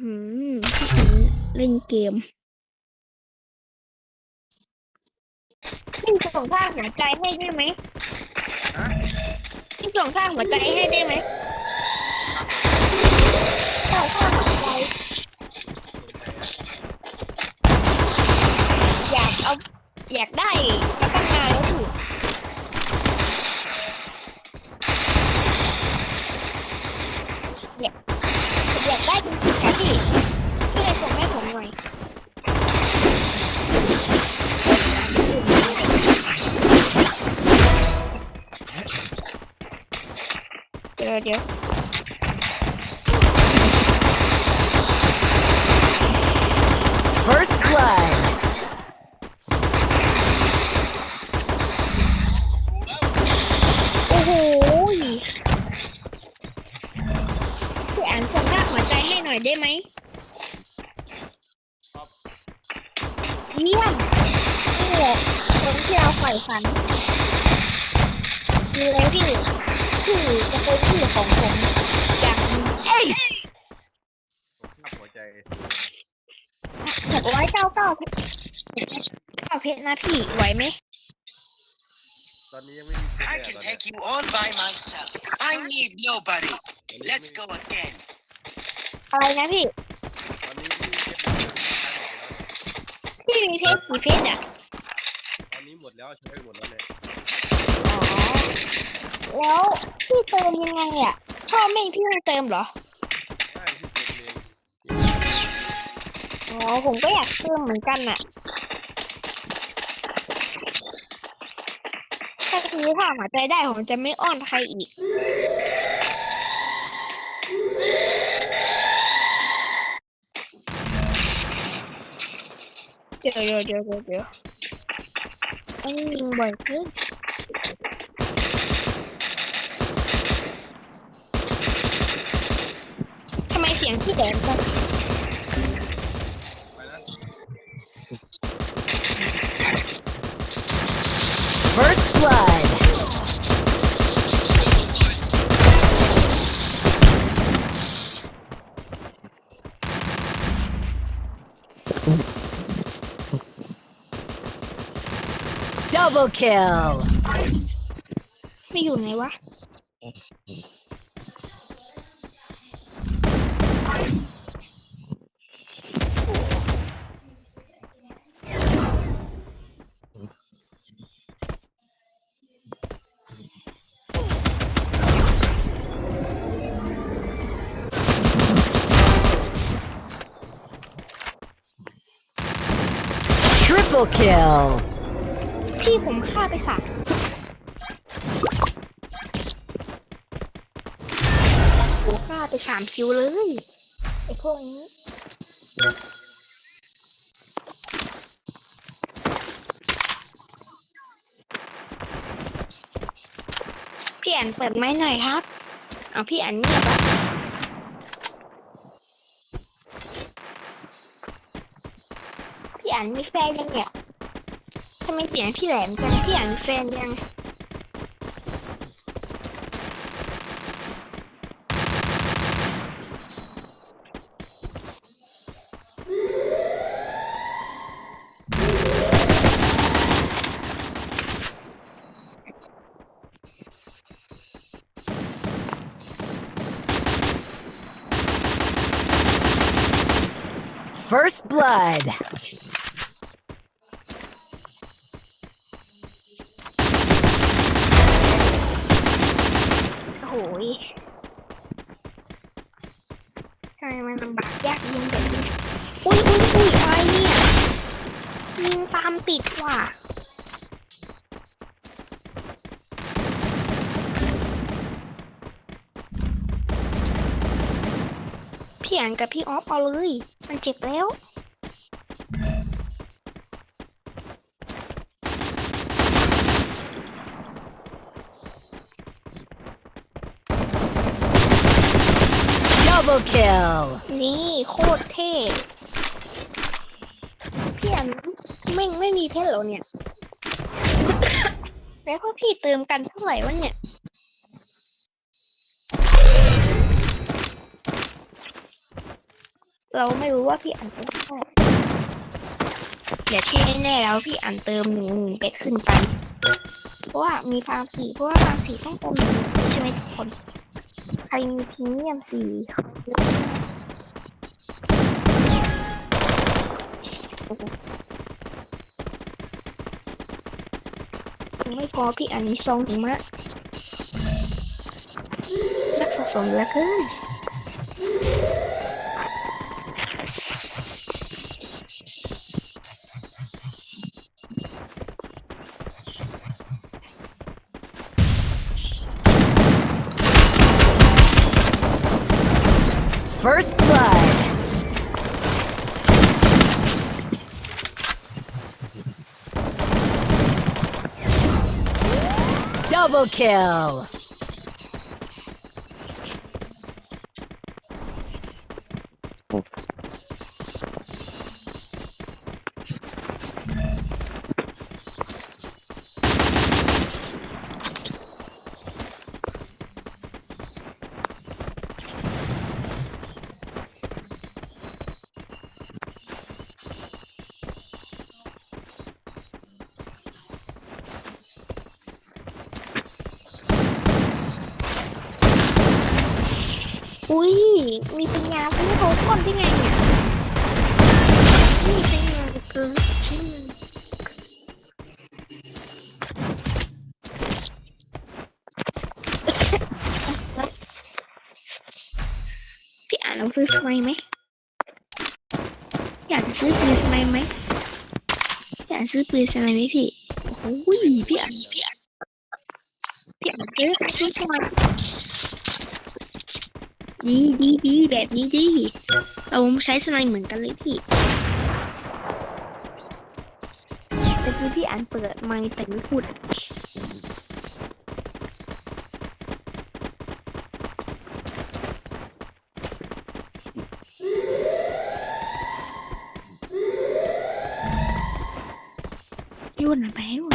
อืมเล่นเกมพี่ส่งท่าหัวใจให้ได้ไหมพี่ส่งท่าหัวใจให้ได้ไหมส่งท่าหั ดี๋ยวเดี๋ยว First blood. โอ้โหพี่อ่านส่งหน้าหัวใจให้หน่อยได้ไหมเยี่ยมนี่แหละคนที่เราใฝ่ฝัน มีอะไรพี่พี่จะเป็นพี่ของผมอยากมี Ace. ภาพหัวใจหกร้อยเก้าเก้าเก้าเพชรนะพี่ไหวไหมตอนนี้ยังไม่มีเพชร I เลย can อะ take you on by myself. I need nobody. ตอนนี้ Let's go again. อะไรนะพี่ ตอนนี้ยังไม่มีเพชรเลยพี่มีเพชรกี่เพชรอะ ตอนนี้หมดแล้วใช้ไปหมดแล้วเลยอ๋อ แล้วพี่เติมยังไงอะพ่อแม่พี่ให้เติมเหรอใช่ที่เติมเองอ๋อผมก็อยากเติมเหมือนกันน่ะถ้าซื้อผ้าหัวใจได้ผมจะไม่อ้อนใครอีกเดี๋ยวเดี๋ยวเดี๋ยวเดี๋ยวอันนี้ยิงบ่อยขึ้นทำไมเสียงพี่แหลมจังไปนะ First blood. Double kill. ไม่อยู่ไหนวะ Triple kill. พี่ผมฆ่าไปสามโอ้ฆ่าไปสามคิวเลยไอ้พวกนี้พี่อันเปิดไม้หน่อยครับ เอาพี่อันเงียบ อันมีแฟนยังเนี่ยทำไมเสียงพี่แหลมจังพี่อันมีแฟนยัง First blood. กยากยิงแบบนี้อุ้ยอุ้ยอุ้ยอะไรเนี่ย ยิงตามติดว่ะพี่อันกับพี่ออฟเอาเลย มันเจ็บแล้ว Double kill. นี่โคตรเท่พี่อันไม่ไม่มีเพชรหรอเนี่ย แล้วพวกพี่เติมกันเท่าไหร่วะเนี่ยเราไม่รู้ว่าพี่อันเติมเท่าไหร่เดี๋ยวที่แน่ๆแล้วพี่อันเติมหนึ่งหมื่นเป็ดขึ้นไป เพราะว่ามีฟาร์มสีเพราะว่าฟาร์มสีต้องเติมหนึ่งใช่ไหมทุกคน รมีพรีเมียมสีไม่พอพี่อันนี้ซองถึงมะนักสะสมแล้วเกิน First blood. Double kill. อุ้ มีปัญญาซื้อโทก้อนได้ไงเนี่ยนี่เป็นเงินกูพี่อ่านเอาซื้อทำไมไหมอยากซื้อปืนทำไมไหมอยากซื้อปืนทำไมไหมพี่โอ้โหพี่อ่านพี่อ่านพี่อ่านซื้อซื้อทำไม ดีดีดีแบบนี้ดีเราใช้สไนด์เหมือนกันเลยพี่แต่คือพี่อ่านเปิดไมค์แต่ไม่พูดยุ่นไปยุ่น